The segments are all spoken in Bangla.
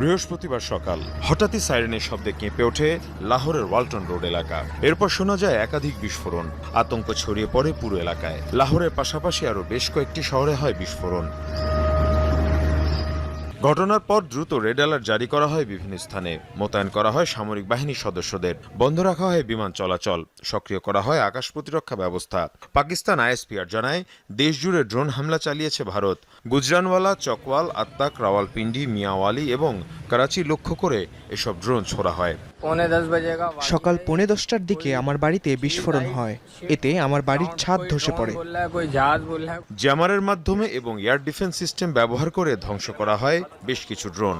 বৃহস্পতিবার সকাল হঠাৎই সাইরেনের শব্দে কেঁপে ওঠে লাহোরের ওয়ালটন রোড এলাকা। এরপর শোনা যায় একাধিক বিস্ফোরণ, আতঙ্ক ছড়িয়ে পড়ে পুরো এলাকায়। লাহোরের পাশাপাশি আরও বেশ কয়েকটি শহরে হয় বিস্ফোরণ। ঘটনার পর দ্রুত রেড অ্যালার্ট জারি করা হয় বিভিন্ন স্থানে। মোতায়েন করা হয় সামরিক বাহিনীর সদস্যদের। বন্ধ রাখা হয় বিমান চলাচল। সক্রিয় করা হয় আকাশ প্রতিরক্ষা ব্যবস্থা। পাকিস্তান আইএসপিআর জানায়, দেশজুড়ে ড্রোন হামলা চালিয়েছে ভারত। গুজরানওয়ালা, চকওয়াল আত্মাক রাওয়ালপিন্ডি, মিয়াওয়ালি এবং করাচি লক্ষ্য করে এসব ড্রোন ছোড়া হয়। সকাল পৌনে দশটার দিকে আমার বাড়িতে বিস্ফোরণ হয়। এতে আমার বাড়ির ছাদ ধসে পড়ে। জ্যামারের মাধ্যমে এবং এয়ার ডিফেন্স সিস্টেম ব্যবহার করে ধ্বংস করা হয় বেশ কিছু ড্রোন।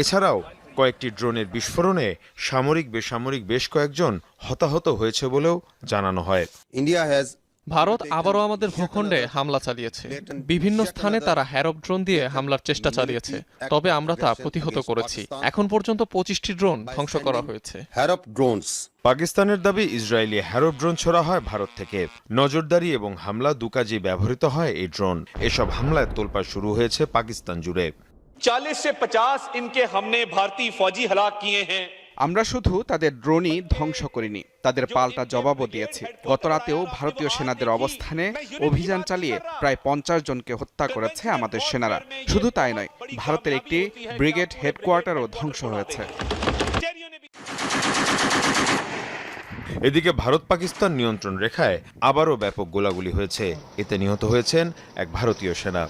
এছাড়াও কয়েকটি ড্রোনের বিস্ফোরণে সামরিক বেসামরিক বেশ কয়েকজন হতাহত হয়েছে বলেও জানানো হয়। ইন্ডিয়া হ্যাজ ভারত আবারও আমাদের ভূখণ্ডে হামলা চালিয়েছে। বিভিন্ন স্থানে তারা হ্যারব ড্রোন দিয়ে হামলার চেষ্টা চালিয়েছে তবে আমরা তা প্রতিহত করেছি। এখন পর্যন্ত পঁচিশটি ড্রোন ধ্বংস করা হয়েছে। Harop drones. পাকিস্তানের দাবি ইসরায়েলি হ্যারো ড্রোন ছোড়া হয় ভারত থেকে। নজরদারি এবং হামলা দু কাজে ব্যবহৃত হয় এই ড্রোন। এসব হামলায় তোলপা শুরু হয়েছে পাকিস্তান জুড়ে। চালিশ পচাশ ইনকে হামনে ভারতীয় ফৌজি হলাক কিয়ে হ্যাঁ। আমরা শুধু তাদের ড্রোনই ধ্বংস করিনি, তাদের পাল্টা জবাবও দিয়েছি। গত রাতেও ভারতীয় সেনাদের অবস্থানে অভিযান চালিয়ে প্রায় পঞ্চাশ জনকে হত্যা করেছে আমাদের সেনারা। শুধু তাই নয়, ভারতের একটি ব্রিগেড হেডকোয়ার্টারও ধ্বংস হয়েছে। এদিকে ভারত পাকিস্তান নিয়ন্ত্রণ রেখায় আবারও ব্যাপক গোলাগুলি হয়েছে। এতে নিহত হয়েছেন এক ভারতীয় সেনা।